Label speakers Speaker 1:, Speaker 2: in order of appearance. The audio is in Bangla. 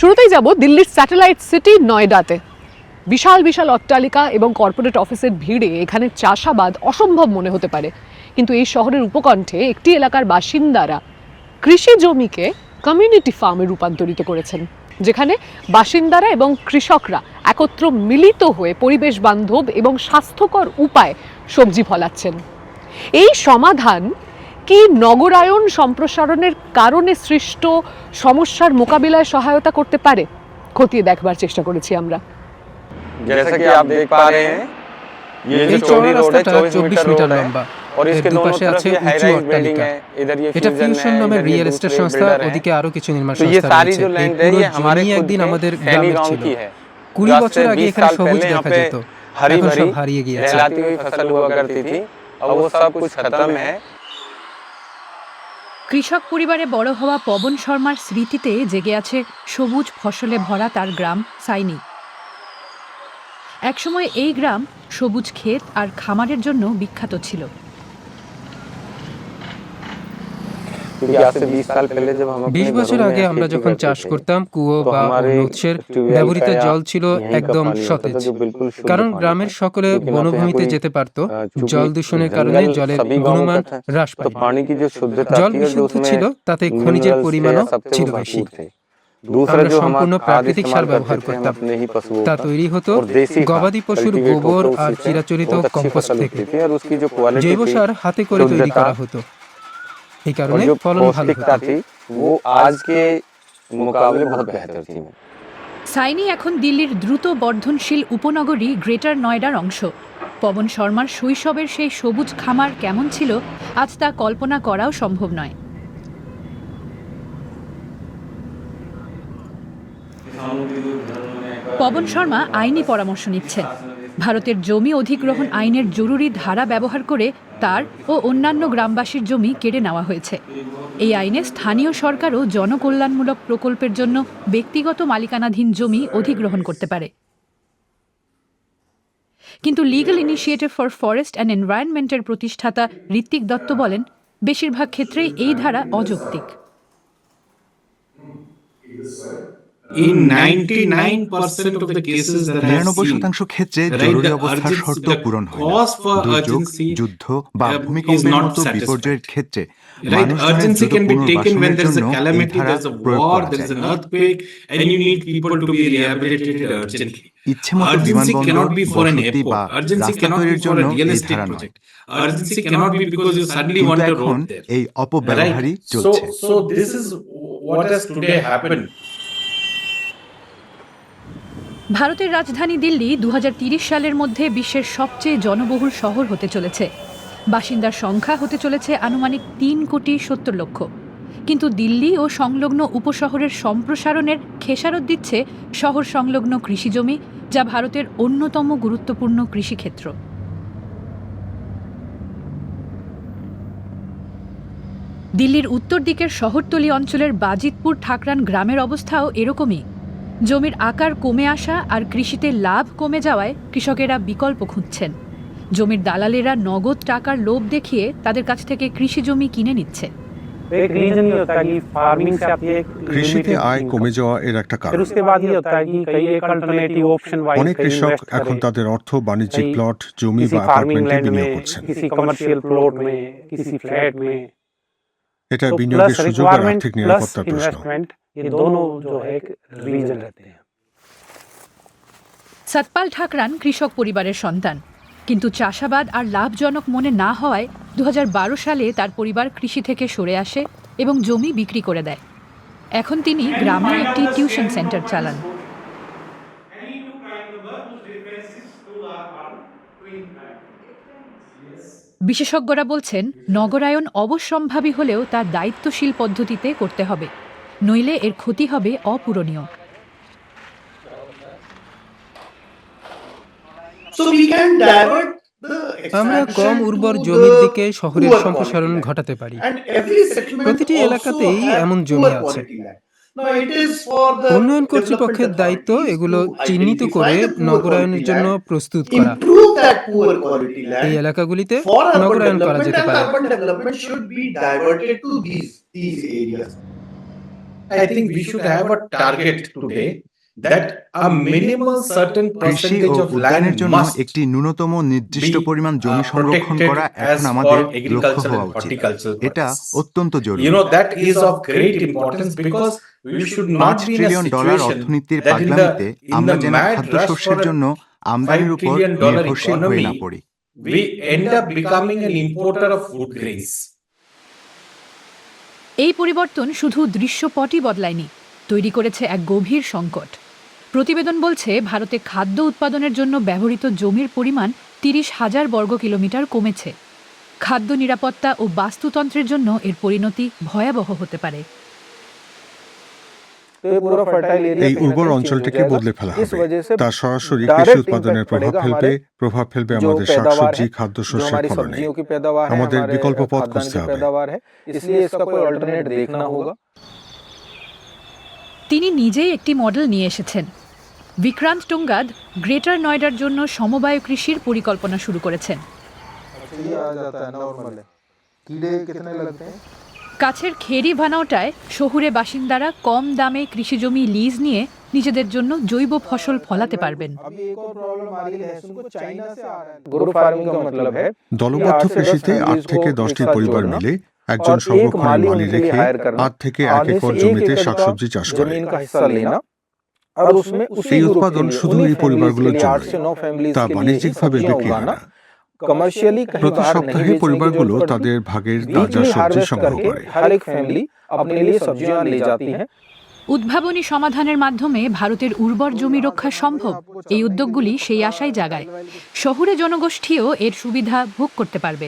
Speaker 1: শুরুতেই যাব দিল্লির স্যাটেলাইট সিটি নয়ডাতে। বিশাল বিশাল অট্টালিকা এবং কর্পোরেট অফিসের ভিড়ে এখানে চাষাবাদ অসম্ভব মনে হতে পারে। কিন্তু এই শহরের উপকণ্ঠে একটি এলাকার বাসিন্দারা কৃষি জমিকে কমিউনিটি ফার্মে রূপান্তরিত করেছেন, যেখানে বাসিন্দারা এবং কৃষকরা একত্র মিলিত হয়ে পরিবেশ বান্ধব এবং স্বাস্থ্যকর উপায় সবজি ফলাচ্ছেন। এই সমাধান কি নগরায়ন সম্প্রসারণের কারণে সৃষ্ট সমস্যার মোকাবিলায় সহায়তা করতে পারে খতিয়ে দেখবার চেষ্টা করেছি আমরা
Speaker 2: जैसा कि आप देख पा रहे हैं ये जो
Speaker 3: এই
Speaker 2: चौड़ी
Speaker 3: চওড়া
Speaker 2: रोड है
Speaker 3: রাস্তাটা
Speaker 2: 24
Speaker 3: চব্বিশ
Speaker 2: मीटर
Speaker 3: মিটার
Speaker 2: रोड है
Speaker 3: লম্বা
Speaker 2: और
Speaker 3: এর
Speaker 2: इसके दोनों
Speaker 3: দুপাশে
Speaker 2: तरफ
Speaker 3: আছে
Speaker 2: ये हाई
Speaker 3: উঁচু
Speaker 2: राइज बिल्डिंग
Speaker 3: অট্টালিকা
Speaker 2: है इधर ये
Speaker 3: এটা
Speaker 2: फ्यूजन
Speaker 3: ফিউশন
Speaker 2: है
Speaker 3: নামের
Speaker 2: इधर ये
Speaker 3: রিয়েল এস্টেট
Speaker 2: दूसरे
Speaker 3: সংস্থা
Speaker 2: बिल्डर
Speaker 3: ওদিকে
Speaker 2: हैं
Speaker 3: আরো কিছু নির্মাণ
Speaker 2: तो ये
Speaker 3: সংস্থা
Speaker 2: सारी
Speaker 3: রয়েছে
Speaker 2: जो
Speaker 3: এই
Speaker 2: लैंड है
Speaker 3: পুরো
Speaker 2: ये हमारे
Speaker 3: জমি
Speaker 2: खुद
Speaker 3: একদিন
Speaker 2: के
Speaker 3: আমাদের
Speaker 2: सैनी
Speaker 3: গ্রামের
Speaker 2: गांव
Speaker 3: ছিল
Speaker 2: की है
Speaker 3: কুড়ি
Speaker 2: जो आज
Speaker 3: বছর
Speaker 2: से
Speaker 3: আগে
Speaker 2: 20
Speaker 3: এখানে
Speaker 2: साल
Speaker 3: সবুজ
Speaker 2: पहले यहाँ
Speaker 3: দেখা
Speaker 2: पे
Speaker 3: যেত
Speaker 2: हरी
Speaker 3: এখন
Speaker 2: भरी
Speaker 3: সব হারিয়ে গিয়েছে
Speaker 2: लहलाती हुई फसल हुआ करती थी और वो सब कुछ खत्म है
Speaker 4: কৃষক পরিবারে বড় হওয়া পবন শর্মার স্মৃতিতে জেগে আছে সবুজ ফসলে ভরা তার গ্রাম সাইনি। একসময় এই গ্রাম সবুজ ক্ষেত আর খামারের জন্য বিখ্যাত ছিল।
Speaker 3: বিশ বছর আগে আমরা যখন চাষ করতাম কুয়ো বা উৎসের ব্যবহৃত জল ছিল একদম সতেজ। কারণ গ্রামের সকলে বনভূমিতে যেতে পারত জল দূষণের কারণে জলের গুণমান হ্রাস জল বিশুদ্ধ ছিল তাতে খনিজের পরিমাণও ছিল বেশি। আমরা সম্পূর্ণ প্রাকৃতিক সার ব্যবহার করতাম। তা তৈরি হতো গবাদি পশুর গোবর আর চিরাচরিত কম্পোস্ট থেকে। জৈব সার হাতে করে তৈরি করা হতো এই
Speaker 2: और
Speaker 3: কারণে
Speaker 2: जो
Speaker 3: ফলন ভালো
Speaker 2: पौष्टिकता
Speaker 3: হতো
Speaker 2: थी वो आज के मुकाबले बहुत बेहतर थी
Speaker 4: সাইনি এখন দিল্লির দ্রুত বর্ধনশীল উপনগরী গ্রেটার নয়ডার অংশ পবন শর্মার শৈশবের সেই সবুজ খামার কেমন ছিল আজ তা কল্পনা করাও সম্ভব নয় পবন শর্মা আইনি পরামর্শ নিচ্ছেন ভারতের জমি অধিগ্রহণ আইনের জরুরি ধারা ব্যবহার করে তার ও অন্যান্য গ্রামবাসীর জমি কেড়ে নেওয়া হয়েছে। এই আইনে স্থানীয় সরকারও জনকল্যাণমূলক প্রকল্পের জন্য ব্যক্তিগত মালিকানাধীন জমি অধিগ্রহণ করতে পারে। কিন্তু legal initiative for forest and এনভায়রনমেন্টের প্রতিষ্ঠাতা ঋত্বিক দত্ত বলেন, বেশিরভাগ ক্ষেত্রেই এই ধারা অযৌক্তিক।
Speaker 5: In 99% of the cases that I have
Speaker 6: নিরানব্বই শতাংশ ক্ষেত্রে জরুরি অবস্থার শর্ত পূরণ হয় দুর্যোগ যুদ্ধ বা
Speaker 5: uh, is
Speaker 6: ভূমিকম্পের
Speaker 5: not
Speaker 6: মতো বিপর্যয়ের ক্ষেত্রে. ইচ্ছেমতো
Speaker 5: Urgency
Speaker 6: বিমানবন্দর
Speaker 5: cannot be for an
Speaker 6: বা রাস্তা তৈরির জন্য ধারা নয় এখন এই অপব্যবহারই চলছে
Speaker 4: ভারতের রাজধানী দিল্লি দু সালের মধ্যে বিশ্বের সবচেয়ে জনবহুল শহর হতে চলেছে। বাসিন্দার সংখ্যা হতে চলেছে আনুমানিক তিন কোটি সত্তর লক্ষ। কিন্তু দিল্লি ও সংলগ্ন উপশহরের সম্প্রসারণের খেসারত দিচ্ছে শহর সংলগ্ন কৃষিজমি, যা ভারতের অন্যতম গুরুত্বপূর্ণ কৃষিক্ষেত্র। দিল্লির উত্তর দিকের শহরতলি অঞ্চলের বাজিতপুর ঠাকরান গ্রামের অবস্থাও এরকমই। জমির আকার কমে আসা আর কৃষিতে লাভ কমে যাওয়ায় কৃষকেরা বিকল্প খুঁজছেন। জমির দালালেরা নগদ টাকার লোভ দেখিয়ে তাদের কাছ থেকে কৃষি জমি কিনে নিচ্ছে।
Speaker 7: কৃষিতে আয় কমে যাওয়া এর একটা কারণ। অনেক কৃষক এখন তাদের অর্থ বাণিজ্যিক প্লট জমি বা অ্যাপার্টমেন্টে বিনিয়োগ করছেন। এটা বিনিয়োগের সুযোগ আর আর্থিক নিরাপত্তার প্রশ্ন।
Speaker 8: ये दोनों जो है एक रीजन रहते हैं
Speaker 4: সতপাল ঠাকরান কৃষক পরিবারের সন্তান কিন্তু চাষাবাদ আর লাভজনক মনে না হওয়ায় দু সালে তার পরিবার কৃষি থেকে সরে আসে এবং জমি বিক্রি করে দেয় এখন তিনি গ্রামে একটি টিউশন সেন্টার চালান বিশেষজ্ঞরা বলছেন নগরায়ন অবশ্যম্ভাবী হলেও তা দায়িত্বশীল পদ্ধতিতে করতে হবে নইলে এর ক্ষতি হবে অপূরণীয়।
Speaker 3: আমরা কম উর্বর জমির দিকে শহরের সম্প্রসারণ ঘটাতে পারি। প্রতিটি এলাকাতেই এমন জমি আছে। উন্নয়ন কর্তৃপক্ষের দায়িত্ব এগুলো চিহ্নিত করে নগরায়নের জন্য প্রস্তুত করা। এই এলাকাগুলিতে নগরায়ন করা যেতে পারে।
Speaker 5: I think we should have a target today that a minimal certain percentage of land
Speaker 6: জন্য
Speaker 5: must
Speaker 6: একটি ন্যূনতম নির্দিষ্ট
Speaker 5: be,
Speaker 6: পরিমাণ জমি
Speaker 5: uh,
Speaker 6: সংরক্ষণ
Speaker 5: protected
Speaker 6: করা
Speaker 5: as
Speaker 6: এখন
Speaker 5: for
Speaker 6: আমাদের লক্ষ্য
Speaker 5: agricultural
Speaker 6: হওয়া উচিত এটা অত্যন্ত জরুরি
Speaker 5: You know, that is of great importance because we should not be in a
Speaker 6: dollar
Speaker 5: situation
Speaker 6: অর্থনীতির
Speaker 5: that in
Speaker 6: পাগলামিতে
Speaker 5: the, in
Speaker 6: আমরা
Speaker 5: the
Speaker 6: যেন
Speaker 5: mad rush
Speaker 6: খাদ্যশস্যের
Speaker 5: for
Speaker 6: জন্য আমদানির
Speaker 5: five
Speaker 6: উপর
Speaker 5: trillion dollar
Speaker 6: নির্ভরশীল হয়ে না
Speaker 5: economy,
Speaker 6: পড়ি
Speaker 5: we end up becoming an importer of food grains.
Speaker 4: এই পরিবর্তন শুধু দৃশ্যপটই বদলায়নি, তৈরি করেছে এক গভীর সংকট। প্রতিবেদন বলছে, ভারতে খাদ্য উৎপাদনের জন্য ব্যবহৃত জমির পরিমাণ তিরিশ হাজার বর্গ কিলোমিটার কমেছে। খাদ্য নিরাপত্তা ও বাস্তুতন্ত্রের জন্য এর পরিণতি ভয়াবহ হতে পারে।
Speaker 7: এই উর্বর অঞ্চলটিকে বদলে ফেলা
Speaker 8: इस
Speaker 7: হবে
Speaker 8: वजह से
Speaker 7: তা সরাসরি
Speaker 8: direct
Speaker 7: কৃষি উৎপাদনের
Speaker 8: impact
Speaker 7: প্রভাব
Speaker 8: पड़ेगा
Speaker 7: ফেলবে
Speaker 8: हमारे
Speaker 7: প্রভাব ফেলবে
Speaker 8: जो
Speaker 7: আমাদের
Speaker 8: पैदावार
Speaker 7: শাকসবজি
Speaker 8: है, जो
Speaker 7: খাদ্যশস্যের
Speaker 8: हमारी
Speaker 7: ফলনে
Speaker 8: सब्जियों की पैदावार है
Speaker 7: আমাদের
Speaker 8: हमारे
Speaker 7: বিকল্প পথ
Speaker 8: खाद्यान्न
Speaker 7: খুঁজতে
Speaker 8: की
Speaker 7: হবে।
Speaker 8: पैदावार है इसलिए इसका कोई अल्टरनेट देखना होगा
Speaker 4: তিনি নিজেই একটি মডেল নিয়ে এসেছেন বিক্রান্ত টুঙ্গাদ গ্রেটার নয়ডার জন্য সমবায় কৃষির পরিকল্পনা শুরু করেছেন
Speaker 8: ये आ जाता है नॉर्मल है कीड़े कितने लगते हैं
Speaker 4: কাছের খেরি ভানাওটায় শহুরে বাসিন্দারা কম দামে কৃষিজমি লিজ নিয়ে নিজেদের জন্য জৈব ফসল ফলাতে পারবেন।
Speaker 7: দলবদ্ধ কৃষিতে আট থেকে দশটি পরিবার মিলে একজন
Speaker 8: সংরক্ষণ
Speaker 7: মালি রেখে আট থেকে এক একর জমিতে শাকসবজি চাষ করে। এই উৎপাদন শুধু এই পরিবারগুলোর
Speaker 8: জন্য
Speaker 7: তা বাণিজ্যিকভাবে বিক্রি হয় না।
Speaker 8: कमर्शियली कहीं
Speaker 7: প্রতি
Speaker 8: बाहर नहीं
Speaker 7: সপ্তাহে
Speaker 8: बेचने की
Speaker 7: পরিবারগুলো
Speaker 8: जरूरत
Speaker 7: তাদের
Speaker 8: पड़ती
Speaker 7: ভাগের তাজা
Speaker 8: वीकली
Speaker 7: সবজি
Speaker 8: हार्वेस्ट
Speaker 7: সংগ্রহ
Speaker 8: करके
Speaker 7: করে
Speaker 8: हर एक फैमिली अपने लिए सब्जियां ले जाती है
Speaker 4: উদ্ভাবনী সমাধানের মাধ্যমে ভারতের উর্বর জমি রক্ষা সম্ভব এই উদ্যোগগুলি সেই আশাই জাগায় শহুরে জনগোষ্ঠীও এর সুবিধা ভোগ করতে পারবে